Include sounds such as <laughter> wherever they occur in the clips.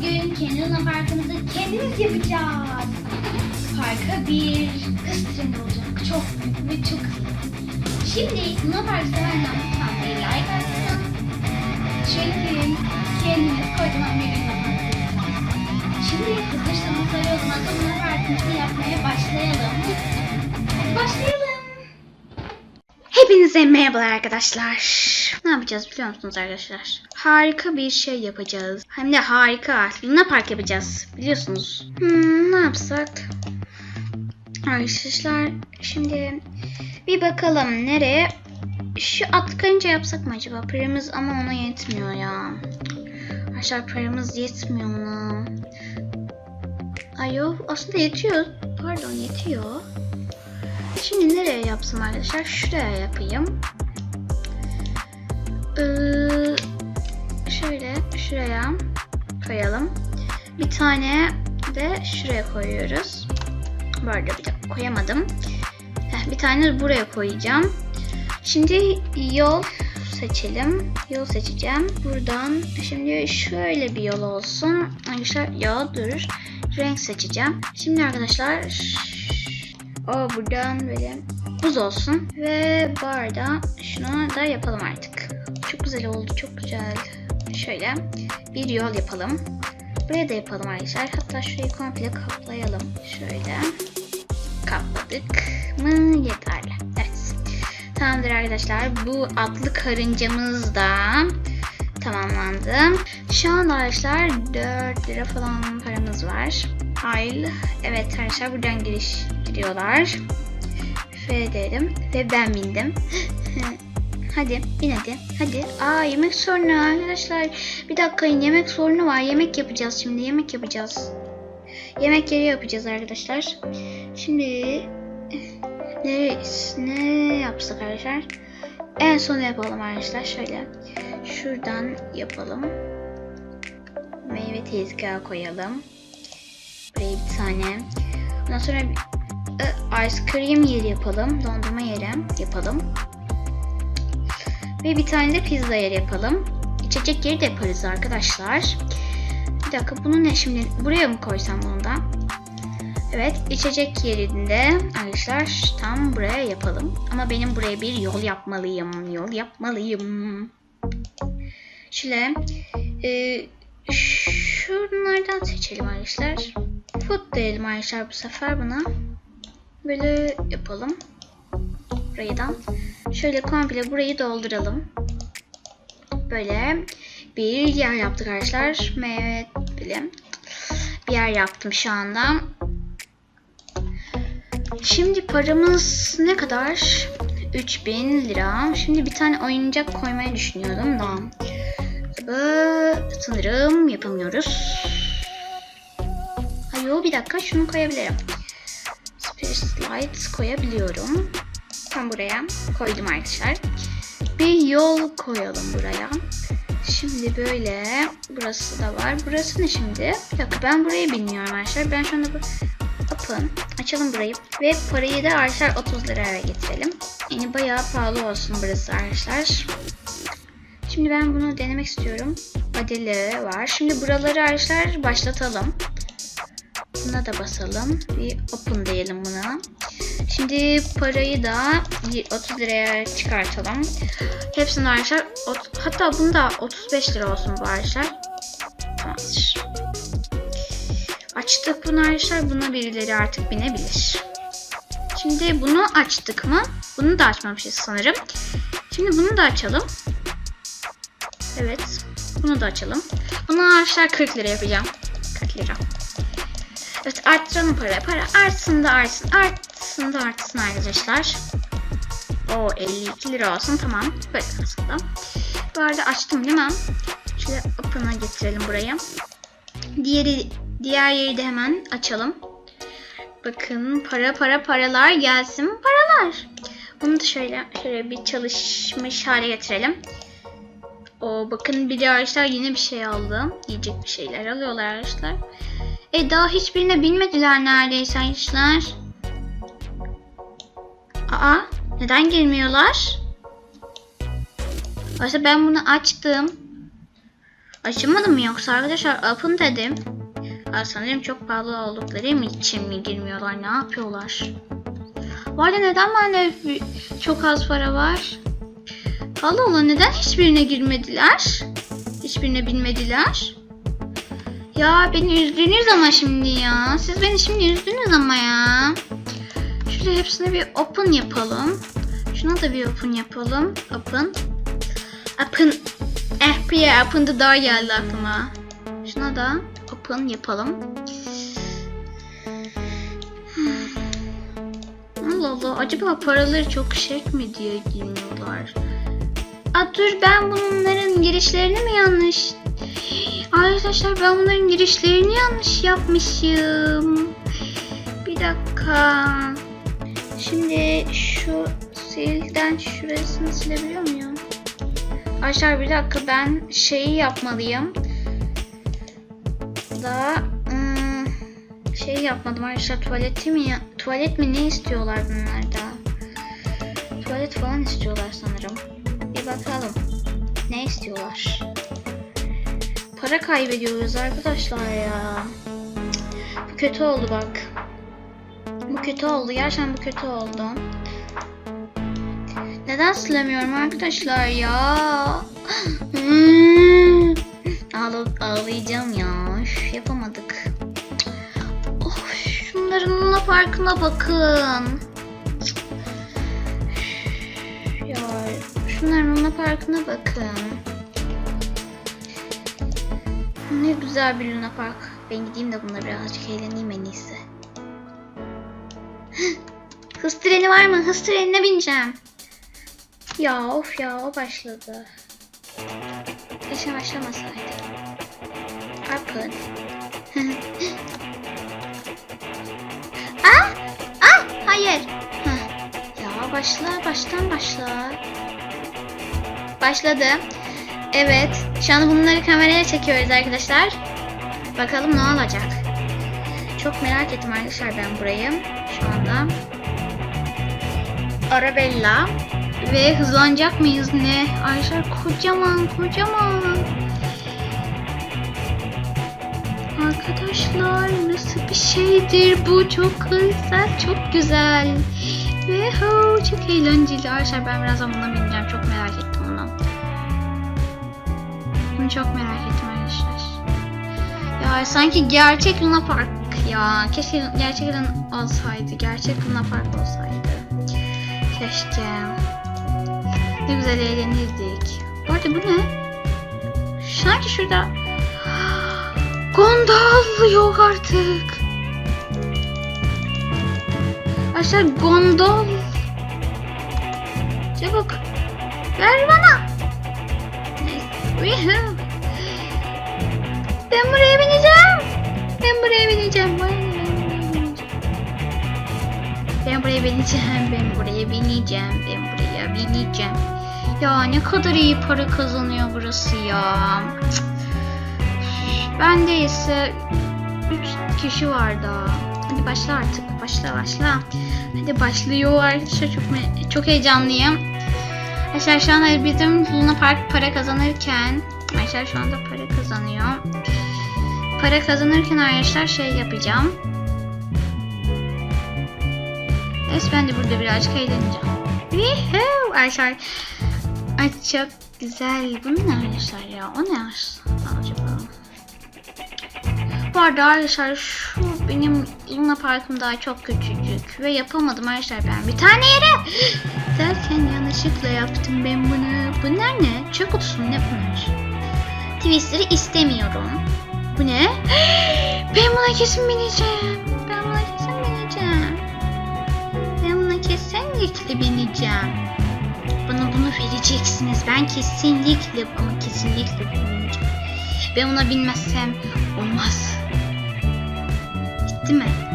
Bugün kendi Luna Park'ımızı kendimiz yapacağız. Parka bir kız trendi olacak. Çok büyük ve çok hızlı. Şimdi Luna Park sevenler lütfen bir like atsın. Çünkü kendimiz kocaman bir Luna Park. Şimdi hızlıca o zaman Luna Park'ımızı yapmaya başlayalım. Başlayalım. Hepinize merhabalar arkadaşlar. Ne yapacağız biliyor musunuz arkadaşlar? Harika bir şey yapacağız. Hem de harika. Luna Park yapacağız. Biliyorsunuz. Hmm, ne yapsak? Arkadaşlar şimdi bir bakalım nereye? Şu at karınca yapsak mı acaba? Paramız ama ona yetmiyor ya. Arkadaşlar paramız yetmiyor ona. Ay yok aslında yetiyor. Pardon yetiyor. Şimdi nereye yapsam arkadaşlar? Şuraya yapayım. Ee, şöyle şuraya koyalım. Bir tane de şuraya koyuyoruz. Bu bir dakika koyamadım. Heh, bir tane buraya koyacağım. Şimdi yol seçelim. Yol seçeceğim. Buradan şimdi şöyle bir yol olsun. Arkadaşlar ya dur. Renk seçeceğim. Şimdi arkadaşlar o buradan böyle buz olsun. Ve bu arada şunu da yapalım artık. Çok güzel oldu. Çok güzel. Şöyle bir yol yapalım. Buraya da yapalım arkadaşlar. Hatta şurayı komple kaplayalım. Şöyle kapladık mı yeterli. Evet. Tamamdır arkadaşlar. Bu atlı karıncamız da tamamlandı. Şu an arkadaşlar 4 lira falan paramız var. Hayır. Evet arkadaşlar buradan giriş giriyorlar. F dedim ve ben bindim. <gasps> hadi bin hadi. Hadi. Aa yemek sorunu arkadaşlar. Bir dakika yemek sorunu var. Yemek yapacağız şimdi. Yemek yapacağız. Yemek yeri yapacağız arkadaşlar. Şimdi <sighs> ne, ne yapsak arkadaşlar? En son yapalım arkadaşlar. Şöyle. Şuradan yapalım. Meyve tezgahı koyalım. Buraya bir tane. Ondan sonra ice cream yeri yapalım. Dondurma yeri yapalım. Ve bir tane de pizza yeri yapalım. İçecek yeri de yaparız arkadaşlar. Bir dakika bunu ne şimdi? Buraya mı koysam bunu da? Evet içecek yerinde arkadaşlar tam buraya yapalım. Ama benim buraya bir yol yapmalıyım. Yol yapmalıyım. Şöyle e, şunlardan seçelim arkadaşlar. Food diyelim arkadaşlar bu sefer buna. Böyle yapalım. Burayıdan. Şöyle komple burayı dolduralım. Böyle bir yer yaptık arkadaşlar. Meyve böyle bir yer yaptım şu anda. Şimdi paramız ne kadar? 3000 lira. Şimdi bir tane oyuncak koymayı düşünüyordum da. Tabii sanırım yapamıyoruz. Hayır bir dakika şunu koyabilirim. Space Light koyabiliyorum. Tam buraya koydum arkadaşlar. Bir yol koyalım buraya. Şimdi böyle burası da var. Burası ne şimdi? Bir dakika ben burayı bilmiyorum arkadaşlar. Ben şu anda bu Open. Açalım burayı. Ve parayı da arkadaşlar 30 liraya getirelim. Yani bayağı pahalı olsun burası arkadaşlar. Şimdi ben bunu denemek istiyorum. Adeli var. Şimdi buraları arkadaşlar başlatalım. Buna da basalım. Bir open diyelim buna. Şimdi parayı da 30 liraya çıkartalım. Hepsini arkadaşlar hatta bunu da 35 lira olsun bu arkadaşlar. Tamamdır. Açtık bunu arkadaşlar. Buna birileri artık binebilir. Şimdi bunu açtık mı? Bunu da açmamışız sanırım. Şimdi bunu da açalım. Evet. Bunu da açalım. Bunu arkadaşlar 40 lira yapacağım. 40 lira. Evet arttıralım para. Para artsın da artsın. Artsın da artsın arkadaşlar. O 52 lira olsun. Tamam. Böyle aslında. Bu arada açtım değil mi? Şöyle open'a getirelim buraya. Diğeri Diğer yeri de hemen açalım. Bakın para para paralar gelsin paralar. Bunu da şöyle şöyle bir çalışmış hale getirelim. O bakın bir de arkadaşlar yine bir şey aldım. Yiyecek bir şeyler alıyorlar arkadaşlar. E daha hiçbirine bilmediler neredeyse arkadaşlar. Aa neden girmiyorlar? Oysa ben bunu açtım. Açamadım mı yoksa arkadaşlar open dedim. Aa, sanırım çok pahalı oldukları için mi girmiyorlar? Ne yapıyorlar? Bu arada neden bende çok az para var? Allah Allah neden hiçbirine girmediler? Hiçbirine bilmediler. Ya beni üzdünüz ama şimdi ya. Siz beni şimdi üzdünüz ama ya. Şöyle hepsine bir open yapalım. Şuna da bir open yapalım. Open. Open. Eh open the door geldi aklıma. Şuna da open yapalım. Allah Allah acaba paraları çok şek mi diye girmiyorlar. Aa dur ben bunların girişlerini mi yanlış? Arkadaşlar ben bunların girişlerini yanlış yapmışım. Bir dakika. Şimdi şu silden şurasını silebiliyor muyum? Arkadaşlar bir dakika ben şeyi yapmalıyım. Daha ım, şey yapmadım arkadaşlar tuvaleti mi tuvalet mi ne istiyorlar bunlarda? Tuvalet falan istiyorlar sanırım. Bir bakalım. Ne istiyorlar? Para kaybediyoruz arkadaşlar ya. Bu kötü oldu bak. Bu kötü oldu. Gerçekten bu kötü oldu. Neden silemiyorum arkadaşlar ya? Hmm. <gasps> Ağla ağlayacağım ya. Üf, yapamadık. Of, şunların Luna Park'ına bakın. Ya şunların Luna Park'ına bakın. Ne güzel bir Luna Park. Ben gideyim de bununla birazcık eğleneyim en iyisi. <gasps> Hız treni var mı? Hız trenine bineceğim. Ya of ya o başladı. Keşke başlamasaydı. Open. <laughs> ah! Ah! Hayır. Ya başla. Baştan başla. Başladı. Evet. Şu an bunları kameraya çekiyoruz arkadaşlar. Bakalım ne olacak. Çok merak ettim arkadaşlar ben burayı. Şu anda. Arabella. Ve hızlanacak mıyız ne? Arkadaşlar kocaman kocaman. Arkadaşlar nasıl bir şeydir bu? Çok güzel, çok güzel. Ve ho, çok eğlenceli. Arkadaşlar ben birazdan buna bineceğim. Çok merak ettim çok merak ettim arkadaşlar. Ya sanki gerçek Luna Park ya. Keşke gerçek Luna olsaydı. Gerçek Luna Park olsaydı. Keşke. Ne güzel eğlenirdik. Bu arada bu ne? Sanki şurada <gasps> gondol yok artık. Arkadaşlar gondol. Çabuk. Ver bana. Woohoo. Ben buraya bineceğim. Ben buraya bineceğim. Ben buraya bineceğim. Ben buraya bineceğim. Ben buraya bineceğim. Ben. Ya ne kadar iyi para kazanıyor burası ya. Cık. Bende ise 3 kişi var daha. Hadi başla artık. Başla başla. Hadi başlıyor arkadaşlar. Çok, çok heyecanlıyım. Arkadaşlar şu anda bizim Luna Park para kazanırken Arkadaşlar şu anda para kazanıyor. Para kazanırken arkadaşlar şey yapacağım. Evet ben de burada birazcık eğleneceğim. Woohoo! Arkadaşlar Ay çok güzel. Bu ne arkadaşlar ya? O ne acaba? Bu arada arkadaşlar şu benim Luna Park'ım daha çok küçücük ve yapamadım arkadaşlar ben bir tane yere yanlışlıkla yaptım ben bunu. Bunlar ne? Çöp kutusu ne bunlar? Twister'ı istemiyorum. Bu ne? <gasps> Ben buna kesin bineceğim. Ben buna kesin bineceğim. Ben buna kesinlikle bineceğim. Bana bunu vereceksiniz. Ben kesinlikle ama kesinlikle bineceğim. Ben ona binmezsem olmaz. Bitti mi?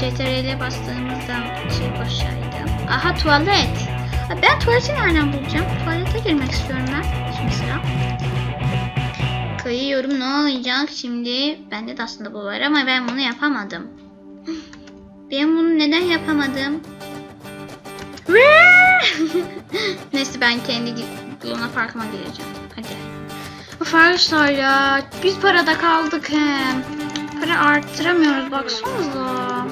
CTRL'e bastığımızda şey boşaydı. Aha tuvalet. Ben tuvaleti nereden bulacağım? Tuvalete girmek istiyorum ben. Şimdi sıra. Kayıyorum ne olacak şimdi? Bende de aslında bu var ama ben bunu yapamadım. Ben bunu neden yapamadım? <laughs> Neyse ben kendi Luna Park'ıma gireceğim. Hadi. Arkadaşlar ya biz parada kaldık hem. Para arttıramıyoruz baksanıza.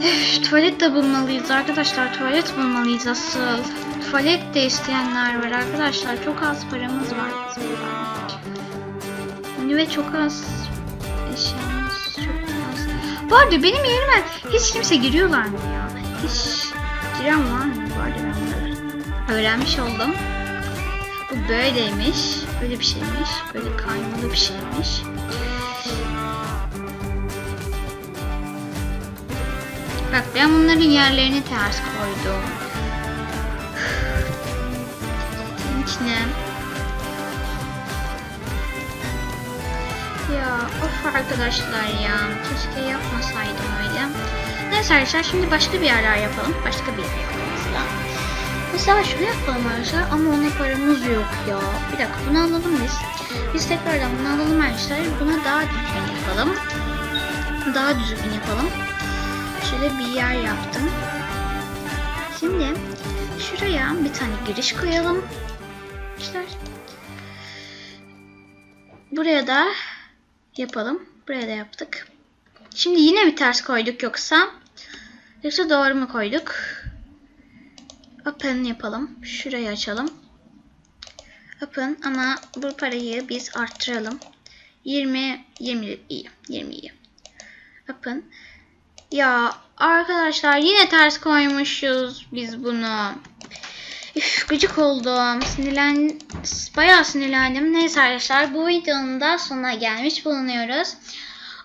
Üf, tuvalet de bulmalıyız arkadaşlar. Tuvalet bulmalıyız asıl. Tuvalet de isteyenler var arkadaşlar. Çok az paramız var bizim. Ve çok az eşyamız çok az. Bu arada benim yerime hiç kimse giriyorlar mı ya? Hiç giren var mı? Bu arada ben bunları öğrenmiş oldum. Bu böyleymiş. Böyle bir şeymiş. Böyle kaymalı bir şeymiş. Bak ben bunların yerlerini ters koydum. Senin içine. Ya of arkadaşlar ya. Keşke yapmasaydım öyle. Neyse arkadaşlar şimdi başka bir yerler yapalım. Başka bir yer yapalım mesela. Mesela şunu yapalım arkadaşlar ama ona paramız yok ya. Bir dakika bunu alalım biz. Biz tekrardan bunu alalım arkadaşlar. Buna daha düzgün yapalım. Daha düzgün yapalım. Şöyle bir yer yaptım. Şimdi şuraya bir tane giriş koyalım. İşte buraya da yapalım. Buraya da yaptık. Şimdi yine bir ters koyduk yoksa yoksa doğru mu koyduk? Open yapalım. Şurayı açalım. Open ama bu parayı biz arttıralım. 20 20 iyi. 20 iyi. Open. Ya arkadaşlar yine ters koymuşuz biz bunu. Üf gıcık oldum. Sinirlen bayağı sinirlendim. Neyse arkadaşlar bu videonun da sonuna gelmiş bulunuyoruz.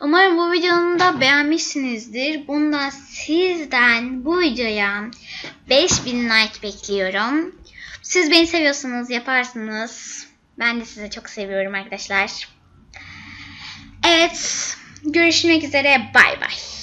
Umarım bu videomu da beğenmişsinizdir. Bunda sizden bu videoya 5000 like bekliyorum. Siz beni seviyorsanız yaparsınız. Ben de sizi çok seviyorum arkadaşlar. Evet. Görüşmek üzere. Bay bay.